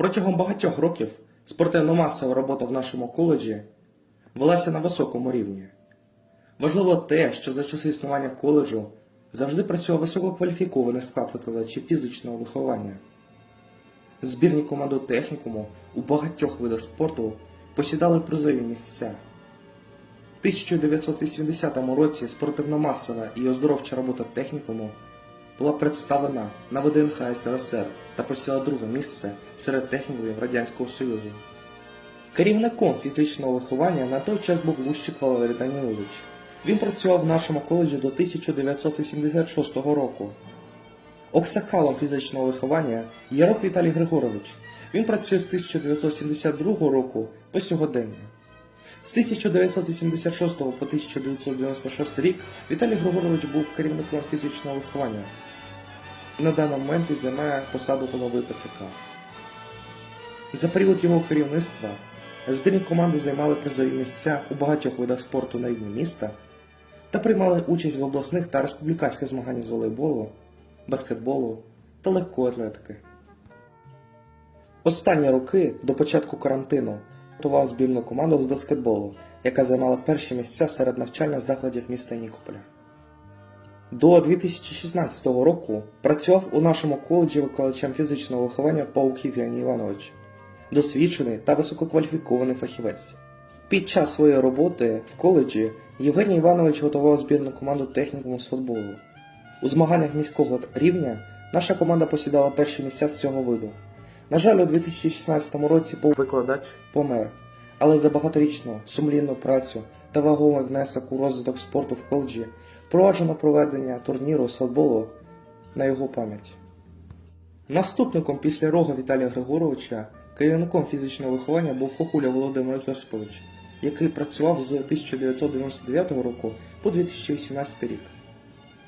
Протягом багатьох років спортивно-масова робота в нашому коледжі велася на високому рівні. Важливо те, що за часи існування коледжу завжди працював висококваліфікований склад викладачів фізичного виховання. Збірні команди технікуму у багатьох видах спорту посідали призові місця. В 1980 році спортивно-масова і оздоровча робота технікуму була представлена на ВДНХ СРСР та посіла друге місце серед технікумів Радянського Союзу. Керівником фізичного виховання на той час був Лущик Валерій Данілович. Він працював в нашому коледжі до 1986 року. Оксакалом фізичного виховання є Рох Віталій Григорович. Він працює з 1972 року по сьогодення. З 1986 по 1996 рік Віталій Григорович був керівником фізичного виховання. На даний момент він займає посаду голови ПЦК. За період його керівництва збірні команди займали призові місця у багатьох видах спорту на рівні міста та приймали участь в обласних та республіканських змаганнях з волейболу, баскетболу та легкої атлетики. Останні роки до початку карантину готував збірну команду з баскетболу, яка займала перші місця серед навчальних закладів міста Нікополя. До 2016 року працював у нашому коледжі викладачем фізичного виховання Пауків Євгеній Іванович, досвідчений та висококваліфікований фахівець. Під час своєї роботи в коледжі Євгеній Іванович готував збірну команду технікуму з футболу. У змаганнях міського рівня наша команда посідала перші місця з цього виду. На жаль, у 2016 році викладач помер, але за багаторічну сумлінну працю та вагомий внесок у розвиток спорту в коледжі впроваджено проведення турніру з на його пам'ять. Наступником після рога Віталія Григоровича керівником фізичного виховання був Хохуля Володимир Йосипович, який працював з 1999 року по 2018 рік.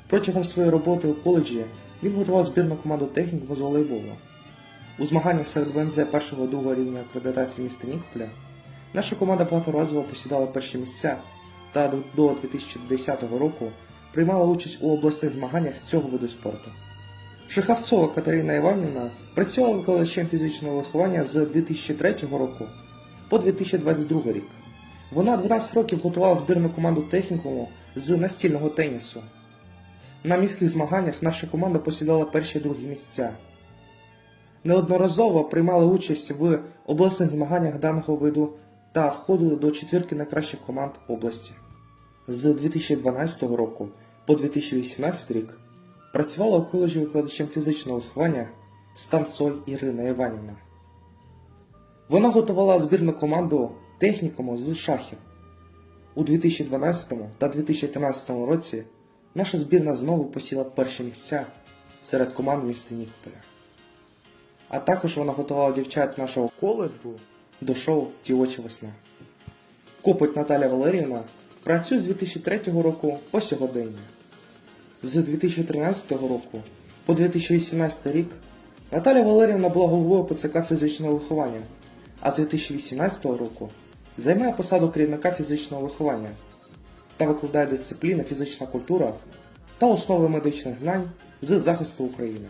Протягом своєї роботи у коледжі він готував збірну команду технікуму з волейболу. У змаганнях серед ВНЗ першого другого рівня акредитації міста Нікополя наша команда багаторазово посідала перші місця та до 2010 року приймала участь у обласних змаганнях з цього виду спорту. Шихавцова Катерина Іванівна працювала викладачем фізичного виховання з 2003 року по 2022 рік. Вона 12 років готувала збірну команду технікуму з настільного тенісу. На міських змаганнях наша команда посідала перші другі місця. Неодноразово приймали участь в обласних змаганнях даного виду та входили до четвірки найкращих команд області. З 2012 року по 2018 рік працювала у коледжі викладачем фізичного виховання Станцой Ірина Іванівна. Вона готувала збірну команду технікуму з шахів. У 2012 та 2013 році наша збірна знову посіла перші місця серед команд міста Нікополя. А також вона готувала дівчат нашого коледжу до шоу Дівоча весна. Копить Наталя Валеріївна працює з 2003 року по сьогодення. З 2013 року по 2018 рік Наталя Валеріївна була головою ПЦК фізичного виховання, а з 2018 року займає посаду керівника фізичного виховання та викладає дисципліни фізична культура та основи медичних знань з захисту України.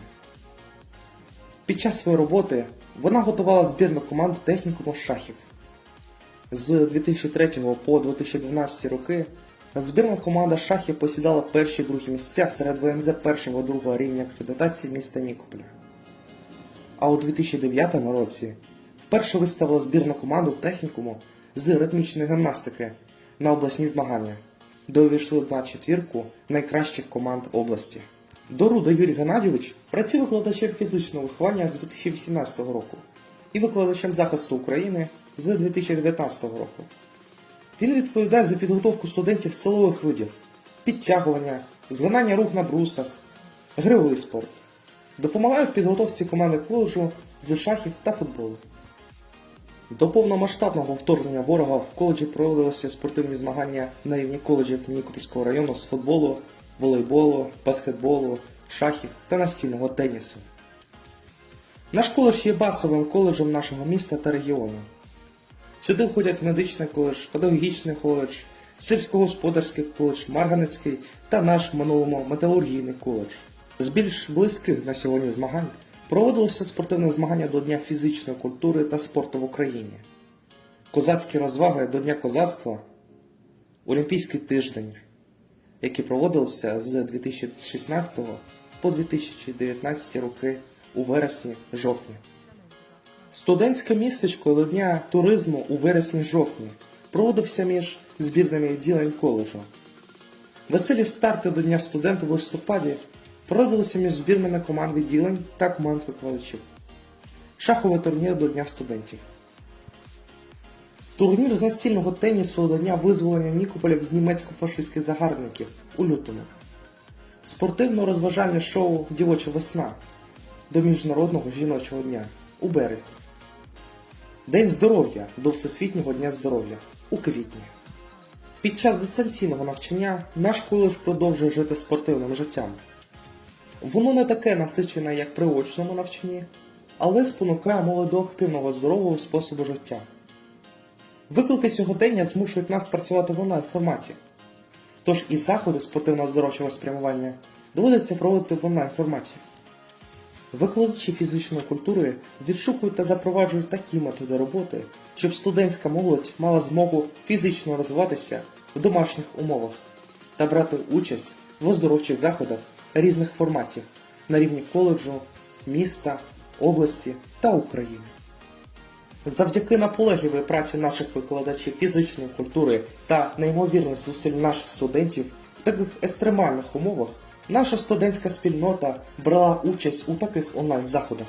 Під час своєї роботи вона готувала збірну команду технікуму шахів. З 2003 по 2012 роки збірна команда шахів посідала перші другі місця серед ВНЗ першого другого рівня акредитації міста Нікополя. А у 2009 році вперше виставила збірну команду технікуму з ритмічної гімнастики на обласні змагання, де увійшли на четвірку найкращих команд області. Доруда Юрій Геннадійович працює викладачем фізичного виховання з 2018 року і викладачем захисту України з 2019 року. Він відповідає за підготовку студентів силових видів, підтягування, згинання рук на брусах, гривий спорт. Допомагає в підготовці команди коледжу з шахів та футболу. До повномасштабного вторгнення ворога в коледжі проводилися спортивні змагання на рівні коледжів Нікопольського району з футболу, волейболу, баскетболу, шахів та настільного тенісу. Наш коледж є базовим коледжем нашого міста та регіону. Сюди входять медичний коледж, педагогічний коледж, сільськогосподарський коледж, Марганецький та наш в минулому металургійний коледж. З більш близьких на сьогодні змагань Проводилося спортивне змагання до Дня фізичної культури та спорту в Україні, козацькі розваги до Дня козацтва, Олімпійський тиждень, які проводилися з 2016 по 2019 роки у вересні-жовтні. Студентське містечко до Дня туризму у вересні-жовтні проводився між збірними відділень коледжу. Веселі старти до Дня студента в листопаді проводилися між збірними команд відділень та команд викладачів. Шаховий турнір до Дня студентів. Турнір з настільного тенісу до Дня визволення Нікополя від німецько-фашистських загарбників у лютому. Спортивно-розважальне шоу Дівоча весна до Міжнародного жіночого дня у березні. День здоров'я до Всесвітнього дня здоров'я у квітні. Під час дистанційного навчання наш коледж продовжує жити спортивним життям. Воно не таке насичене, як при очному навчанні, але спонукає молодь до активного здорового способу життя. Виклики сьогодення змушують нас працювати в онлайн форматі. Тож і заходи спортивно-здоровчого спрямування доводиться проводити в онлайн форматі. Викладачі фізичної культури відшукують та запроваджують такі методи роботи, щоб студентська молодь мала змогу фізично розвиватися в домашніх умовах та брати участь в оздоровчих заходах різних форматів на рівні коледжу, міста, області та України. Завдяки наполегливій праці наших викладачів фізичної культури та неймовірних зусиль наших студентів в таких екстремальних умовах наша студентська спільнота брала участь у таких онлайн-заходах.